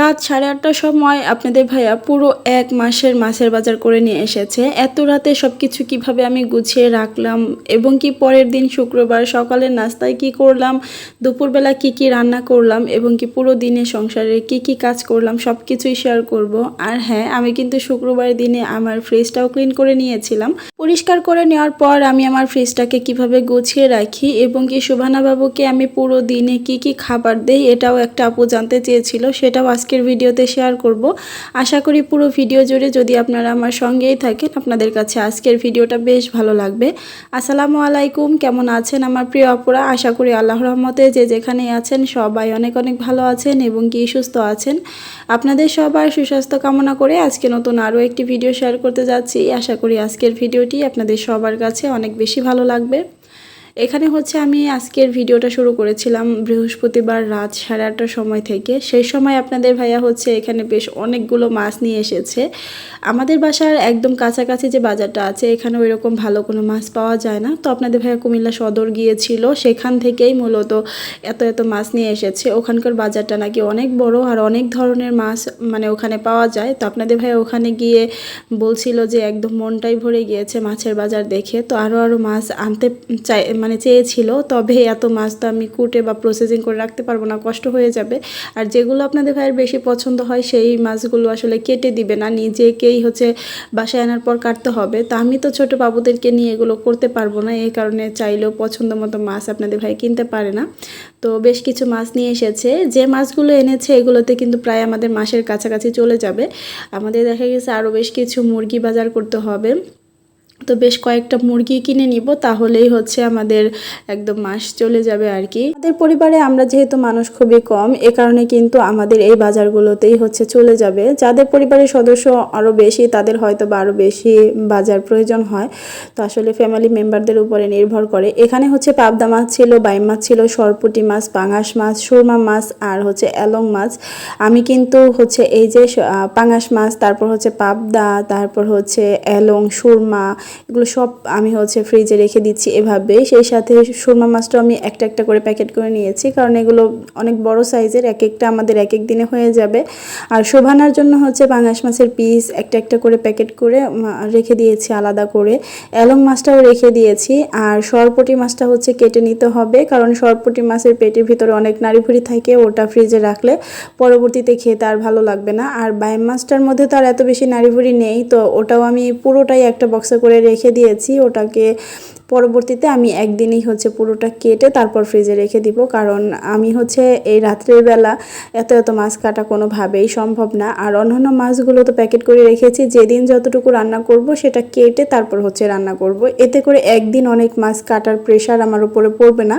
রাত সাড়ে আটটার সময় আপনাদের ভাইয়া পুরো এক মাসের মাছের বাজার করে নিয়ে এসেছে। এত রাতে সব কিছু কীভাবে আমি গুছিয়ে রাখলাম এবং কি পরের দিন শুক্রবার সকালের নাস্তায় কি করলাম, দুপুরবেলা কি কি রান্না করলাম এবং কি পুরো দিনে সংসারে কি কি কাজ করলাম সব কিছুই শেয়ার করব। আর হ্যাঁ আমি কিন্তু শুক্রবার দিনে আমার ফ্রিজটাও ক্লিন করে নিয়েছিলাম। পরিষ্কার করে নেওয়ার পর আমি আমার ফ্রিজটাকে কীভাবে গুছিয়ে রাখি এবং কি সুভানা বাবুকে আমি পুরো দিনে কি কি খাবার দেই, এটাও একটা আপু জানতে চেয়েছিল, সেটাও আজকের ভিডিওতে শেয়ার করব। আশা করি পুরো ভিডিও জুড়ে যদি আপনারা আমার সঙ্গেই থাকেন, আপনাদের কাছে আজকের ভিডিওটা বেশ ভালো লাগবে। আসসালামু আলাইকুম, কেমন আছেন আমার প্রিয় অপরা আশা করি আল্লাহ রহমতে যে যেখানে আছেন, সবাই অনেক অনেক ভালো আছেন এবং কি সুস্থ আছেন। আপনাদের সবার সুস্বাস্থ্য কামনা করে আজকে নতুন আরও একটি ভিডিও শেয়ার করতে যাচ্ছি। আশা করি আজকের ভিডিওটি আপনাদের সবার কাছে অনেক বেশি ভালো লাগবে। এখানে হচ্ছে আমি আজকের ভিডিওটা শুরু করেছিলাম বৃহস্পতিবার রাত সাড়ে আটটার সময় থেকে। সেই সময় আপনাদের ভাইয়া হচ্ছে এখানে বেশ অনেকগুলো মাছ নিয়ে এসেছে। আমাদের বাসার একদম কাছাকাছি যে বাজারটা আছে এখানে ওই রকম ভালো কোনো মাছ পাওয়া যায় না। তো আপনাদের ভাইয়া কুমিল্লা সদর গিয়েছিল, সেখান থেকেই মূলত এত এত মাছ নিয়ে এসেছে। ওখানকার বাজারটা নাকি অনেক বড় আর অনেক ধরনের মাছ মানে ওখানে পাওয়া যায়। তো আপনাদের ভাইয়া ওখানে গিয়ে বলছিল যে একদম মনটাই ভরে গিয়েছে মাছের বাজার দেখে। তো আরও আরও মাছ আনতে চাই মানে চেয়েছিল, তবে এত মাছ তো আমি কুটে বা প্রসেসিং করে রাখতে পারব না, কষ্ট হয়ে যাবে। আর যেগুলো আপনাদের ভাইয়ের বেশি পছন্দ হয়, সেই মাছগুলো আসলে কেটে দিবে না, নিজেকেই হচ্ছে বাসায় আনার পর কাটতে হবে। তা আমি তো ছোট বাবুদেরকে নিয়ে এগুলো করতে পারব না এই কারণে চাইলেও পছন্দ মতো মাছ আপনাদের ভাই কিনতে পারে না। তো বেশ কিছু মাছ নিয়ে এসেছে, যে মাছগুলো এনেছে এগুলোতে কিন্তু প্রায় আমাদের মাসের কাছাকাছি চলে যাবে। আমাদের দেখা গেছে আরও বেশ কিছু মুরগি বাজার করতে হবে। তো বেশ কয়েকটা মুরগি কিনে নিব, তাহলেই হচ্ছে আমাদের একদম মাস চলে যাবে আর কি। আমাদের পরিবারে আমরা যেহেতু মানুষ খুবই কম, এ কারণে কিন্তু আমাদের এই বাজারগুলোতেই হচ্ছে চলে যাবে। যাদের পরিবারের সদস্য আরও বেশি, তাদের হয়তো বা আরও বেশি বাজার প্রয়োজন হয়। তো আসলে ফ্যামিলি মেম্বারদের উপরে নির্ভর করে। এখানে হচ্ছে পাবদা মাছ ছিল, বাইম মাছ ছিল, সরপুটি মাছ, পাঙাশ মাছ, সুরমা মাছ আর হচ্ছে অ্যালং মাছ। আমি কিন্তু হচ্ছে এই যে পাঙাশ মাছ, তারপর হচ্ছে পাবদা, তারপর হচ্ছে অ্যালং সুরমা এগুলো সব আমি হচ্ছে ফ্রিজে রেখে দিচ্ছি এভাবে। সেই সাথে সুরমা মাছটাও আমি একটা একটা করে প্যাকেট করে নিয়েছি, কারণ এগুলো অনেক বড় সাইজের এক একটা আমাদের এক এক দিনে হয়ে যাবে। আর শোভানার জন্য হচ্ছে পাঙাশ মাছের পিস একটা একটা করে প্যাকেট করে রেখে দিয়েছি আলাদা করে। অ্যালং মাছটাও রেখে দিয়েছি, আর সরপটি মাছটা হচ্ছে কেটে নিতে হবে, কারণ সরপটি মাছের পেটের ভিতরে অনেক নাড়িভুড়ি থাকে, ওটা ফ্রিজে রাখলে পরবর্তীতে খেতে আর ভালো লাগবে না। আর বাইম মাছটার মধ্যে তো আর এত বেশি নাড়িভুড়ি নেই, তো ওটাও আমি পুরোটাই একটা বক্সে করে রেখে দিয়েছি ওটাকে পরবর্তীতে আমি একদিনই হচ্ছে পুরোটা কেটে তারপর ফ্রিজে রেখে দিব। কারণ আমি হচ্ছে এই রাত্রের বেলা এত এত মাছ কাটা কোনোভাবেই সম্ভব না। আর অন্যান্য মাছগুলো তো প্যাকেট করে রেখেছি। যেদিন যতটুকু রান্না করব সেটা কেটে তারপর হচ্ছে রান্না করব। এতে করে একদিন অনেক মাছ কাটার প্রেশার আমার উপরে পড়বে না।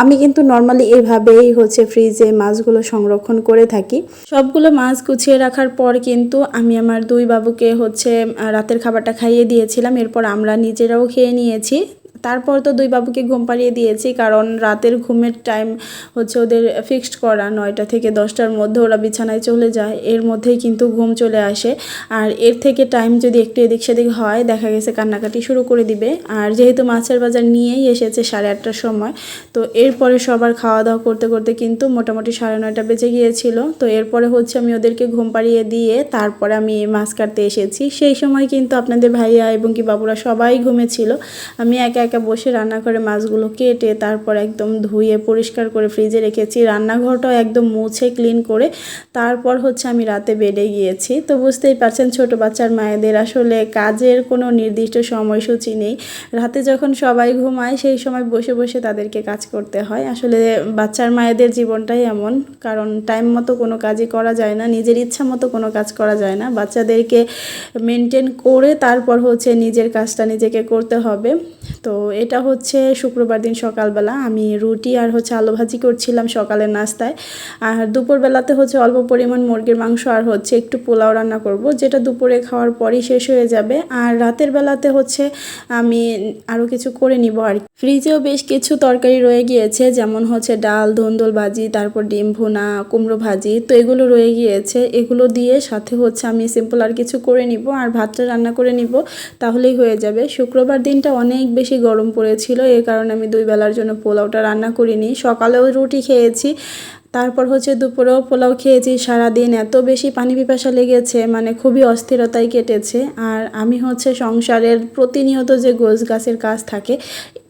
আমি কিন্তু নর্মালি এইভাবেই হচ্ছে ফ্রিজে মাছগুলো সংরক্ষণ করে থাকি। সবগুলো মাছ গুছিয়ে রাখার পর কিন্তু আমি আমার দুই বাবুকে হচ্ছে রাতের খাবারটা খাইয়ে দিয়েছিলাম। এরপর আমরা নিজেরাও খেয়ে নিয়েছি। তারপর তো দুই বাবুকে ঘুম পাড়িয়ে দিয়েছি, কারণ রাতের ঘুমের টাইম হচ্ছে ওদের ফিক্সড করা, নয়টা থেকে দশটার মধ্যে ওরা বিছানায় চলে যায়, এর মধ্যেই কিন্তু ঘুম চলে আসে। আর এর থেকে টাইম যদি একটু এদিক সেদিক হয়, দেখা গেছে কান্নাকাটি শুরু করে দিবে। আর যেহেতু মাছের বাজার নিয়েই এসেছে সাড়ে আটটার সময়, তো এরপরে সবার খাওয়া দাওয়া করতে করতে কিন্তু মোটামুটি সাড়ে নয়টা বেজে গিয়েছিল। তো এরপরে হচ্ছে আমি ওদেরকে ঘুম পাড়িয়ে দিয়ে তারপরে আমি মাছ কাটতে এসেছি। সেই সময় কিন্তু আপনাদের ভাইয়া এবং কি বাবুরা সবাই ঘুমেছিল। আমি একা একা বসে রান্না করে মাছগুলো কেটে তারপর একদম ধুয়ে পরিষ্কার করে ফ্রিজে রেখেছি। রান্নাঘরটাও একদম মুছে ক্লিন করে তারপর হচ্ছে আমি রাতে বেডে গিয়েছি। তো বুঝতেই পারছেন ছোট বাচ্চার মায়েদের আসলে কাজের কোনো নির্দিষ্ট সময়সূচি নেই। রাতে যখন সবাই ঘুমায় সেই সময় বসে বসে তাদেরকে কাজ করতে হয়। আসলে বাচ্চার মায়েদের জীবনটাই এমন, কারণ টাইম মতো কোনো কাজই করা যায় না, নিজের ইচ্ছা মতো কোনো কাজ করা যায় না। বাচ্চাদেরকে মেনটেন করে তারপর হচ্ছে নিজের কাজটা নিজেকে করতে হবে। তো এটা হচ্ছে শুক্রবার দিন সকালবেলা। আমি রুটি আর হচ্ছে আলু ভাজি করছিলাম সকালের নাস্তায়। আর দুপুরবেলাতে হচ্ছে অল্প পরিমাণ মুরগির মাংস আর হচ্ছে একটু পোলাও রান্না করব, যেটা দুপুরে খাওয়ার পরই শেষ হয়ে যাবে। আর রাতের বেলাতে হচ্ছে আমি আরও কিছু করে নিব আর। ফ্রিজেও বেশ কিছু তরকারি রয়ে গিয়েছে, যেমন হচ্ছে ডাল, ধুন্দুল ভাজি, তারপর ডিম ভুনা, কুমড়ো ভাজি, তো এগুলো রয়ে গিয়েছে। এগুলো দিয়ে সাথে হচ্ছে আমি সিম্পল আর কিছু করে নিব, আর ভাতটা রান্না করে নিব, তাহলেই হয়ে যাবে। শুক্রবার দিনটা অনেক বেশি গরম পড়েছিল এর কারণে আমি দুই বেলার জন্য পোলাওটা রান্না করিনি। সকালেও রুটি খেয়েছি, তারপর হচ্ছে দুপুরেও পোলাও খেয়েছি। সারাদিন এত বেশি পানি পিপাসা লেগেছে মানে খুবই অস্থিরতায় কেটেছে। আর আমি হচ্ছে সংসারের প্রতিনিয়ত যে গোছ গাছের কাজ থাকে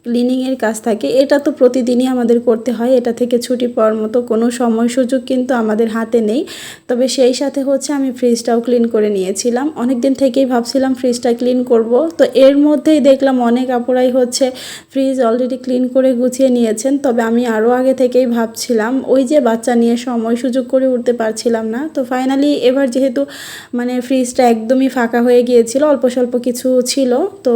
ক্লিনিংয়ের কাজ থাকে, এটা তো প্রতিদিনই আমাদের করতে হয়। এটা থেকে ছুটি পাওয়ার মতো কোনো সময় সুযোগ কিন্তু আমাদের হাতে নেই। তবে সেই সাথে হচ্ছে আমি ফ্রিজটাও ক্লিন করে নিয়েছিলাম। অনেক দিন থেকেই ভাবছিলাম ফ্রিজটা ক্লিন করব। তো এর মধ্যেই দেখলাম অনেক আপুরাই হচ্ছে ফ্রিজ অলরেডি ক্লিন করে গুছিয়ে নিয়েছেন। তবে আমি আরও আগে থেকেই ভাবছিলাম, ওই যে বাচ্চা নিয়ে সময় সুযোগ করে উঠতে পারছিলাম না। তো ফাইনালি এবার যেহেতু মানে ফ্রিজটা একদমই ফাঁকা হয়ে গিয়েছিল, অল্প স্বল্প কিছু ছিল, তো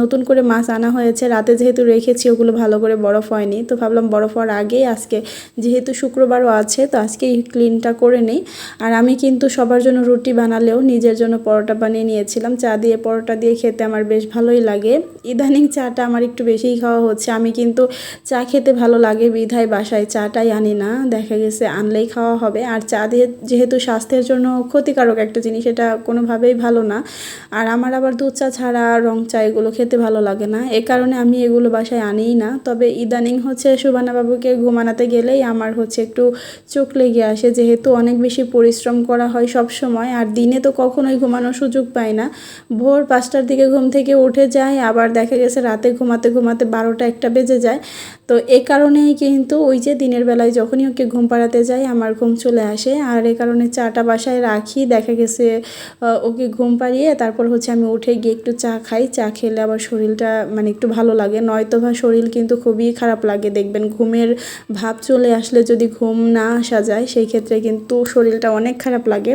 নতুন করে মাছ আনা হয়েছে। রাতে যেহেতু রেখেছি, ওগুলো ভালো করে বরফ হয়নি। তো ভাবলাম বরফ হওয়ার আগেই আজকে যেহেতু শুক্রবারও আছে, তো আজকেই ক্লিনটা করে নিই। আর আমি কিন্তু সবার জন্য রুটি বানালেও নিজের জন্য পরোটা বানিয়ে নিয়েছিলাম। চা দিয়ে, পরোটা দিয়ে খেতে আমার বেশ ভালোই লাগে। ইদানিং চাটা আমার একটু বেশিই খাওয়া হচ্ছে। আমি কিন্তু চা খেতে ভালো লাগে বিধায় বাসায়, চাটাই আনি না। দেখা গেছে আনলেই খাওয়া হবে। আর চা দিয়ে যেহেতু স্বাস্থ্যের জন্য ক্ষতিকারক একটা জিনিস এটা কোনোভাবেই ভালো না। আর আমার আবার দুধ চা ছাড়া রং চা এগুলো খেতে ভালো লাগে না। এ কারণে আমি এগুলো বাসায় আনেই না। তবে ইদানিং হচ্ছে সুবানা বাবুকে ঘুমানাতে গেলেই আমার হচ্ছে একটু চোখ লেগে আসে, যেহেতু অনেক বেশি পরিশ্রম করা হয় সব সময় আর দিনে তো কখনোই ঘুমানোর সুযোগ পাই না। ভোর পাঁচটার দিকে ঘুম থেকে উঠে যায়, আবার দেখা গেছে রাতে ঘুমাতে ঘুমাতে বারোটা একটা বেজে যায়। তো এ কারণেই কিন্তু ওই যে দিনের বেলায় যখনই ওকে ঘুম পাড়াতে যাই, আমার ঘুম চলে আসে। আর এ কারণে চাটা বাসায় রাখি, দেখা গেছে ওকে ঘুম পাড়িয়ে তারপর হচ্ছে আমি উঠে গিয়ে একটু চা খাই। চা খেলে আবার শরীরটা মানে একটু ভালো লাগে। নয়তো বা শরীর কিন্তু খুবই খারাপ লাগে। দেখবেন ঘুমের ভাব চলে আসলে যদি ঘুম না আসা যায়, সেই ক্ষেত্রে কিন্তু শরীরটা অনেক খারাপ লাগে।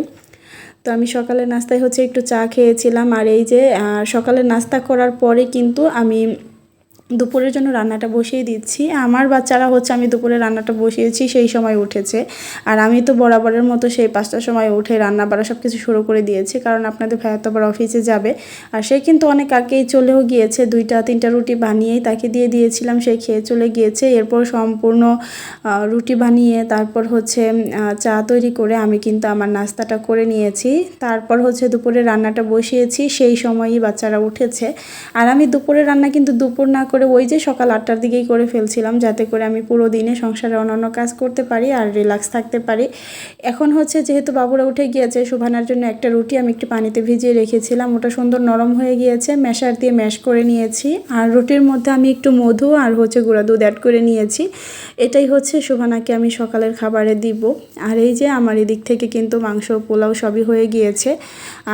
তো আমি সকালের নাস্তায় হচ্ছে একটু চা খেয়েছিলাম। আর এই যে সকালের নাস্তা করার পরে কিন্তু আমি দুপুরের জন্য রান্নাটা বসিয়ে দিচ্ছি। আমার বাচ্চারা হচ্ছে আমি দুপুরে রান্নাটা বসিয়েছি, সেই সময় উঠেছে। আর আমি তো বরাবরের মতো সেই পাঁচটার সময় উঠে রান্না বাড়া সব কিছু শুরু করে দিয়েছি, কারণ আপনাদের ভাইয়া তো আবার অফিসে যাবে। আর সে কিন্তু অনেক আগেই চলেও গিয়েছে, দুইটা তিনটা রুটি বানিয়েই তাকে দিয়ে দিয়েছিলাম, সে খেয়ে চলে গিয়েছে। এরপর সম্পূর্ণ রুটি বানিয়ে তারপর হচ্ছে চা তৈরি করে আমি কিন্তু আমার নাস্তাটা করে নিয়েছি। তারপর হচ্ছে দুপুরে রান্নাটা বসিয়েছি, সেই সময়ই বাচ্চারা উঠেছে। আর আমি দুপুরে রান্না কিন্তু দুপুর না করে ওই যে সকাল আটটার দিকেই করে ফেলছিলাম যাতে করে আমি পুরো দিনে সংসারে অন্যান্য কাজ করতে পারি আর রিল্যাক্স থাকতে পারি। এখন হচ্ছে যেহেতু বাবুরা উঠে গিয়েছে শুভানার জন্য একটা রুটি আমি একটু পানিতে ভিজিয়ে রেখেছিলাম। ওটা সুন্দর নরম হয়ে গিয়েছে, ম্যাশার দিয়ে ম্যাশ করে নিয়েছি। আর রুটির মধ্যে আমি একটু মধু আর হচ্ছে গুঁড়া দুধ অ্যাড করে নিয়েছি। এটাই হচ্ছে শুভানাকে আমি সকালের খাবারে দিব। আর এই যে আমার এদিক থেকে কিন্তু মাংস, পোলাও সবই হয়ে গিয়েছে।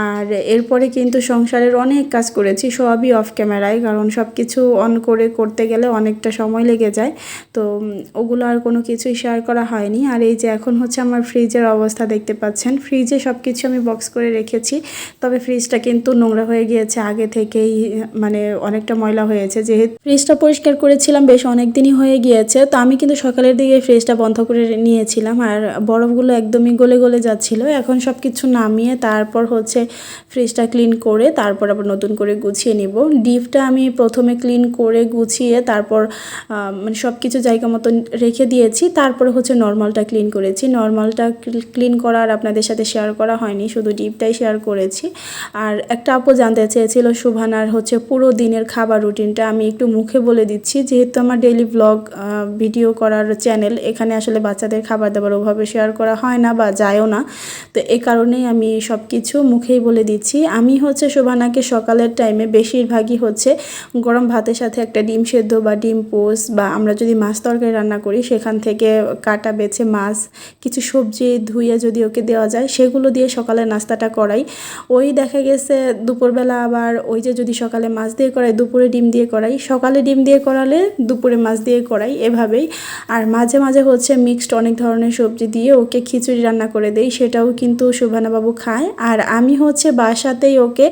আর এরপরে কিন্তু সংসারের অনেক কাজ করেছি, সবই অফ ক্যামেরায় কারণ সব কিছু অন করে করতে গেলে অনেকটা সময় লেগে যায়। তো ওগুলো আর কোনো কিছুই শেয়ার করা হয়নি। আর এই যে এখন হচ্ছে আমার ফ্রিজের অবস্থা দেখতে পাচ্ছেন। ফ্রিজে সব কিছু আমি বক্স করে রেখেছি। তবে ফ্রিজটা কিন্তু নোংরা হয়ে গিয়েছে। আগে থেকেই মানে অনেকটা ময়লা হয়েছে। যেহেতু ফ্রিজটা পরিষ্কার করেছিলাম, বেশ অনেক দিনই হয়ে গিয়েছে। তো আমি কিন্তু সকালের দিকে ফ্রিজটা বন্ধ করে নিয়েছিলাম। আর বরফগুলো একদমই গলে গলে যাচ্ছিল। এখন সব কিছু নামিয়ে তারপর হচ্ছে ফ্রিজটা ক্লিন করে তারপর আবার নতুন করে গুছিয়ে নিব। ডিপটা আমি প্রথমে ক্লিন করে গুছিয়ে তারপর মানে সব কিছু জায়গা মতো রেখে দিয়েছি। তারপরে হচ্ছে নর্মালটা ক্লিন করেছি। নর্মালটা ক্লিন করা আর আপনাদের সাথে শেয়ার করা হয়নি, শুধু ডিপটাই শেয়ার করেছি। আর একটা আপু জানতে চেয়েছিল শুভানার হচ্ছে পুরো দিনের খাবার রুটিনটা আমি একটু মুখে বলে দিচ্ছি। যেহেতু আমার ডেইলি ব্লগ ভিডিও করার চ্যানেল এখানে আসলে বাচ্চাদের খাবার দাবার ওভাবে শেয়ার করা হয় না বা যায়ও না। তো এ কারণেই আমি সব কিছু মুখেই বলে দিচ্ছি। আমি হচ্ছে শোভানাকে সকালের টাইমে বেশিরভাগই হচ্ছে গরম ভাতের সাথে একটা ডিম সেদ্ধ বা ডিম পোস্ট বা আমরা যদি মাছ তরকারি রান্না করি, সেখান থেকে কাটা বেছে মাছ, কিছু সবজি ধুয়ে যদি ওকে দেওয়া যায়, সেগুলো দিয়ে সকালে নাস্তাটা করাই। ওই দেখা গেছে দুপুরবেলা আবার ওই যে যদি সকালে মাছ দিয়ে করাই, দুপুরে ডিম দিয়ে করাই। সকালে ডিম দিয়ে করালে দুপুরে মাছ দিয়ে করাই এভাবেই। আর মাঝে মাঝে হচ্ছে মিক্সড অনেক ধরনের সবজি দিয়ে ওকে খিচুড়ি রান্না করে দেই, সেটাও কিন্তু শোভানাবাবু খায়। আর আমি হচ্ছে বাসাতেই ওকে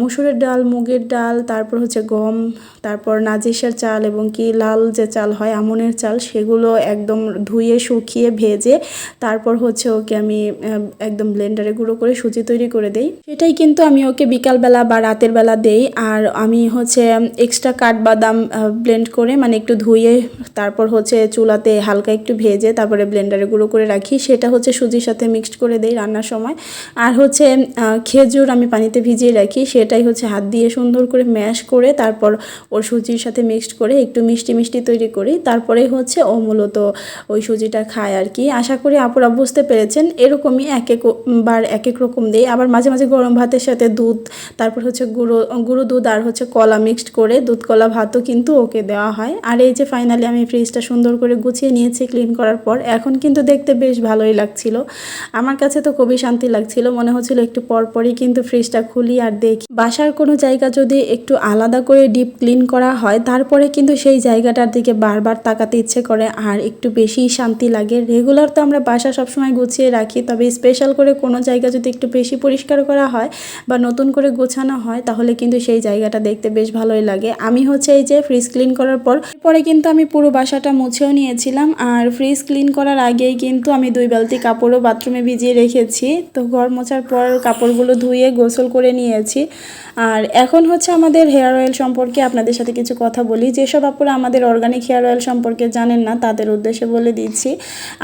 মুসুরের ডাল, মুগের ডাল, তারপর হচ্ছে গম, তারপর নাজিসের চাল এবং কি লাল যে চাল হয়, আমনের চাল, সেগুলো একদম ধুয়ে, শুকিয়ে ভেজে তারপর হচ্ছে ওকে আমি একদম ব্লেন্ডারে গুঁড়ো করে সুজি তৈরি করে দেই। সেটাই কিন্তু আমি ওকে বিকালবেলা বা রাতের বেলা দেই। আর আমি হচ্ছে এক্সট্রা কাঠবাদাম ব্লেন্ড করে মানে একটু ধুয়ে তারপর হচ্ছে চুলাতে হালকা একটু ভেজে তারপরে ব্লেন্ডারে গুঁড়ো করে রাখি। সেটা হচ্ছে সুজির সাথে মিক্সড করে দেই রান্নার সময়। আর হচ্ছে খেজুর আমি পানিতে ভিজিয়ে রাখি। সেটাই হচ্ছে হাত দিয়ে সুন্দর করে ম্যাশ করে তারপর ওর সুজির সাথে মিক্সড করে একটু মিষ্টি মিষ্টি তৈরি করি, তারপরে হচ্ছে ও মূলত ওই সুজিটা খায় আর কি। আশা করি আপুরা বুঝতে পেরেছেন, এরকমই এক এক বার এক এক রকম দিই। আবার মাঝে মাঝে গরম ভাতের সাথে দুধ, তারপর হচ্ছে গুঁড়ো গুঁড়ো দুধ আর হচ্ছে কলা মিক্সড করে দুধ, কলা ভাতও কিন্তু ওকে দেওয়া হয়। আর এই যে ফাইনালি আমি ফ্রিজটা সুন্দর করে গুছিয়ে নিয়েছি ক্লিন করার পর, এখন কিন্তু দেখতে বেশ ভালোই লাগছিল। আমার কাছে তো খুবই শান্তি লাগছিল, মনে হচ্ছিল একটু পর পরই কিন্তু ফ্রিজটা খুলি আর দেখি। বাসার কোনো জায়গা যদি একটু আলাদা করে ডিপ ক্লিন করা হয়। তারপরে কিন্তু সেই জায়গাটার দিকে বারবার তাকাতে ইচ্ছে করে, আর একটু বেশি শান্তি লাগে। রেগুলার তো আমরা বাসা সবসময় গুছিয়ে রাখি, তবে স্পেশাল করে কোনো জায়গা যদি একটু বেশি পরিষ্কার করা হয় বা নতুন করে গোছানো হয়, তাহলে কিন্তু সেই জায়গাটা দেখতে বেশ ভালোই লাগে। আমি হচ্ছে এই যে ফ্রিজ ক্লিন করার পর পরে কিন্তু আমি পুরো বাসাটা মুছেও নিয়েছিলাম আর ফ্রিজ ক্লিন করার আগেই কিন্তু আমি দুই বালতি কাপড়ও বাথরুমে ভিজিয়ে রেখেছি। তো ঘর মোছার পর কাপড়গুলো ধুয়ে গোসল করে নিয়েছি। আর এখন হচ্ছে আমাদের হেয়ার অয়েল সম্পর্কে আপনাদের সাথে কিছু কথা বলি। যেসব আপুরা আমাদের অর্গানিক হেয়ার অয়েল সম্পর্কে জানেন না, তাদের উদ্দেশ্যে বলে দিচ্ছি।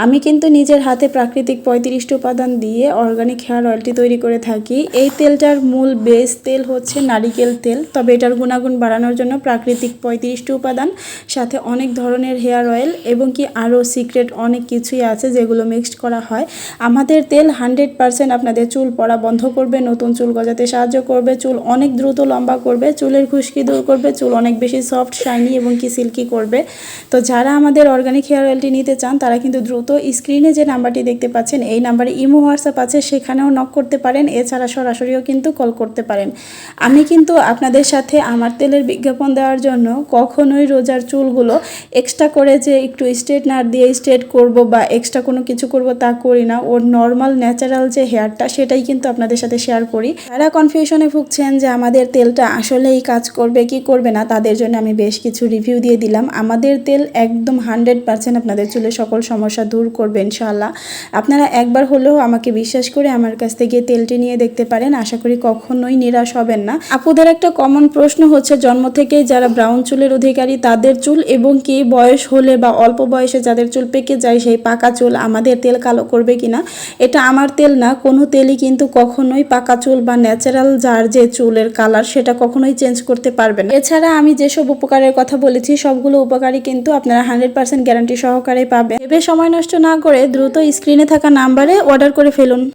আমি কিন্তু নিজের হাতে প্রাকৃতিক পঁয়ত্রিশটি উপাদান দিয়ে অর্গানিক হেয়ার অয়েলটি তৈরি করে থাকি। এই তেলটার মূল বেস তেল হচ্ছে নারিকেল তেল। তবে এটার গুণাগুণ বাড়ানোর জন্য প্রাকৃতিক পঁয়ত্রিশটি উপাদান সাথে অনেক ধরনের হেয়ার অয়েল এবং কি আরও সিক্রেট অনেক কিছুই আছে যেগুলো মিক্সড করা হয়। আমাদের তেল হান্ড্রেড পারসেন্ট আপনাদের চুল পড়া বন্ধ করবে, নতুন চুল গজাতে সাহায্য করবে, চুল অনেক দ্রুত লম্বা করবে, চুলের খুশকি দূর করবে, চুল অনেক বেশি সফট, শাইনি এবং কি সিল্কি করবে। তো যারা আমাদের অর্গানিক হেয়ার অয়েলটি নিতে চান, তারা কিন্তু দ্রুত স্ক্রিনে যে নাম্বারটি দেখতে পাচ্ছেন, এই নাম্বারে ইমো, হোয়াটসঅ্যাপ আছে, সেখানেও নক করতে পারেন, এছাড়া সরাসরিও কিন্তু কল করতে পারেন। আমি কিন্তু আপনাদের সাথে আমার তেলের বিজ্ঞাপন দেওয়ার জন্য কখনোই রোজার চুলগুলো এক্সট্রা করে যে একটু স্ট্রেটনার দিয়ে স্ট্রেট করব বা এক্সট্রা কোনো কিছু করব তা করি না। ওর নর্মাল ন্যাচারাল যে হেয়ারটা সেটাই কিন্তু আপনাদের সাথে শেয়ার করি। যারা কনফিউশনে ভুগছেন যে আমাদের তেলটা আসলেই কাজ করবে, কি করবে না, তাদের জন্য আমি বেশ কিছু রিভিউ দিয়ে দিলাম। আমাদের তেল একদম হান্ড্রেড পার্সেন্ট আপনাদের চুলের সকল সমস্যা দূর করবে ইনশাল্লাহ আপনারা একবার হলেও আমাকে বিশ্বাস করে আমার কাছ থেকে তেলটি নিয়ে দেখতে পারেন। আশা করি কখনোই নিরাশ হবেন না। আপুদের একটা কমন প্রশ্ন হচ্ছে, জন্ম থেকেই যারা ব্রাউন চুলের অধিকারী, তাদের চুল এবং কি বয়স হলে বা অল্প বয়সে যাদের চুল পেকে যায় সেই পাকা চুল আমাদের তেল কালো করবে কিনা, এটা আমার তেল না, কোনো তেলই কিন্তু কখনোই পাকা চুল বা ন্যাচারাল যার যে চুলের কালার সেটা কখনোই চেঞ্জ করতে পারবে না। এছাড়া আমি যেসব উপকারের কথা বলেছি, সবগুলো উপকারই কিন্তু আপনারা হান্ড্রেড পার্সেন্ট গ্যারান্টি সহকারে পাবেন। ভেবে সময় নষ্ট না করে দ্রুত স্ক্রিনে থাকা নাম্বারে অর্ডার করে ফেলুন।